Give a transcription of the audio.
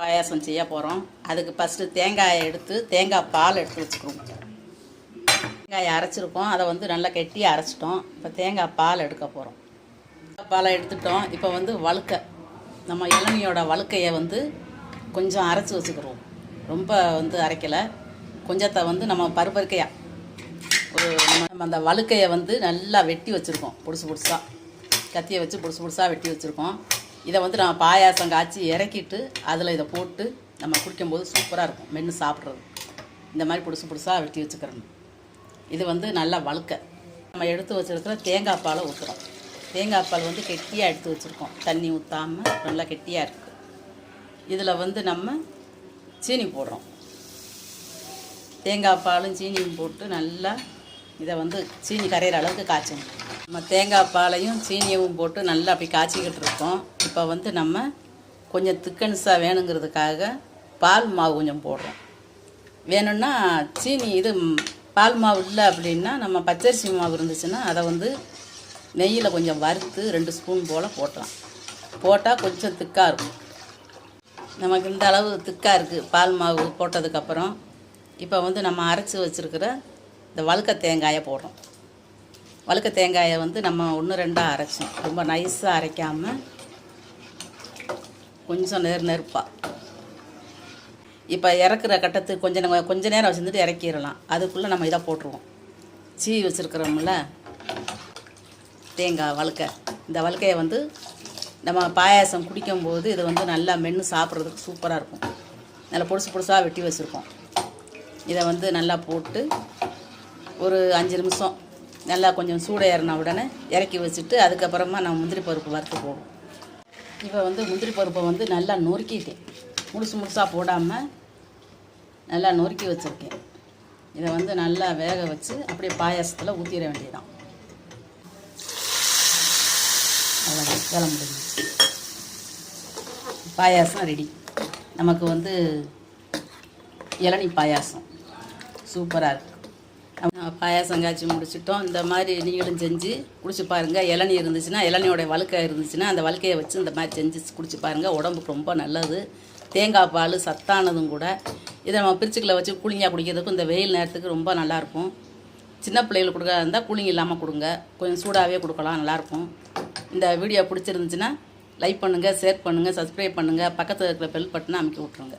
பாயாசம் செய்ய போகிறோம் அதுக்கு ஃபஸ்ட்டு தேங்காயை எடுத்து தேங்காய் பால் எடுத்து வச்சுக்கிறோம் தேங்காயை அரைச்சிருக்கோம். அதை வந்து நல்லா கெட்டி அரைச்சிட்டோம். இப்போ தேங்காய் பால் எடுக்க போகிறோம் பாலை எடுத்துட்டோம். இப்போ வந்து வழுக்க நம்ம இளநியோட வழுக்கையை வந்து கொஞ்சம் அரைச்சி வச்சுக்கிறோம். ரொம்ப வந்து அரைக்கலை. கொஞ்சத்தை வந்து நம்ம பருப்பருக்கையாக ஒரு நம்ம அந்த வழுக்கையை வந்து நல்லா வெட்டி வச்சுருக்கோம். புதுசு புதுசாக கத்தியை வச்சு புதுசு புதுசாக வெட்டி வச்சுருக்கோம். இதை வந்து நம்ம பாயாசம் காய்ச்சி இறக்கிட்டு அதில் இதை போட்டு நம்ம குடிக்கும்போது சூப்பராக இருக்கும். மென்று சாப்பிட்றது. இந்த மாதிரி புதுசு புதுசாக வெட்டி வச்சுக்கிறோம் இது வந்து நல்லா வழுக்க. நம்ம எடுத்து வச்சுருக்கிற தேங்காய் பாலை ஊற்றுறோம் தேங்காய் பால் வந்து கெட்டியாக எடுத்து வச்சுருக்கோம். தண்ணி ஊற்றாமல் நல்லா கெட்டியாக இருக்குது இதில் வந்து நம்ம சீனி போடுறோம். தேங்காய் பாலும் சீனியும் போட்டு நல்லா இதை வந்து சீனி கரையிற அளவுக்கு காய்ச்சணும். நம்ம தேங்காய் பாலையும் சீனியும் போட்டு நல்லா அப்படி காய்ச்சிக்கிட்டு இருக்கோம். இப்போ வந்து நம்ம கொஞ்சம் திக்கன்ஸாக வேணுங்கிறதுக்காக பால் மாவு கொஞ்சம் போடுறோம். வேணும்னா சீனி இது பால் மாவு இல்லை அப்படின்னா நம்ம பச்சரிசி மாவு இருந்துச்சுன்னா அதை வந்து நெய்யில் கொஞ்சம் வறுத்து ரெண்டு ஸ்பூன் போல் போட்டலாம். போட்டால் கொஞ்சம் திக்காக இருக்கும். நமக்கு இந்த அளவு திக்காக இருக்குது பால் மாவு போட்டதுக்கப்புறம் இப்போ வந்து நம்ம அரைச்சி வச்சுருக்கிற இந்த வழுக்க தேங்காயை போடுறோம். வழுக்க தேங்காயை வந்து நம்ம ஒன்று ரெண்டாக அரைச்சோம். ரொம்ப நைஸாக அரைக்காமல் கொஞ்சம் நேர் நெருப்பாக இப்போ இறக்குற கட்டத்துக்கு கொஞ்சம் நம்ம கொஞ்ச நேரம் வச்சுருந்துட்டு இறக்கிடலாம். அதுக்குள்ளே நம்ம இதை போட்டுருவோம். சீவி வச்சுருக்குறோம்ல? தேங்காய் வழுக்க. இந்த வழுக்கையை வந்து நம்ம பாயாசம் குடிக்கும்போது இது வந்து நல்லா மென்று சாப்பிட்றதுக்கு சூப்பராக இருக்கும். நல்லா பொடுசு பொடுசாக வெட்டி வச்சுருக்கோம். இதை வந்து நல்லா போட்டு ஒரு அஞ்சு நிமிஷம் நல்லா கொஞ்சம் சூடு ஏறின உடனே இறக்கி வச்சுட்டு அதுக்கப்புறமா நம்ம முந்திரி பருப்பு வறுத்து போடுவோம். இப்போ வந்து முந்திரி பருப்பை வந்து நல்லா நொறுக்கிட்டேன் முழுசு முழுசாக போடாமல் நல்லா நொறுக்கி வச்சுருக்கேன். இதை வந்து நல்லா வேக வச்சு அப்படியே பாயாசத்தில் ஊற்றிட வேண்டியதான் அவ்வளோதான் வேலை முடிஞ்சு பாயாசம் ரெடி நமக்கு வந்து இளநி பாயாசம். சூப்பராக இருக்குது பாயாசம் காய்ச்சி முடிச்சிட்டோம். இந்த மாதிரி நீங்களும் செஞ்சு குடிச்சு பாருங்கள் இளநீ இருந்துச்சுன்னா இளநியோட வழுக்கை இருந்துச்சுன்னா அந்த வழுக்கையை வச்சு இந்த மாதிரி செஞ்சு குடிச்சு பாருங்கள் உடம்புக்கு ரொம்ப நல்லது. தேங்காய் பால் சத்தானதும் கூட. இதை நம்ம பிரிச்சுக்கில் வச்சு கூலிங்காக குடிக்கிறதுக்கும் இந்த வெயில் நேரத்துக்கு ரொம்ப நல்லாயிருக்கும் சின்ன பிள்ளைகளுக்கு கொடுக்க இருந்தால் கூலிங் இல்லாமல் கொடுங்க. கொஞ்சம் சூடாகவே கொடுக்கலாம். நல்லாயிருக்கும் இந்த வீடியோ பிடிச்சிருந்துச்சுன்னா லைக் பண்ணுங்கள் ஷேர் பண்ணுங்கள் சப்ஸ்கிரைப் பண்ணுங்கள் பக்கத்தில் இருக்கிற பெல் பட்டனை அமைக்க விட்ருங்க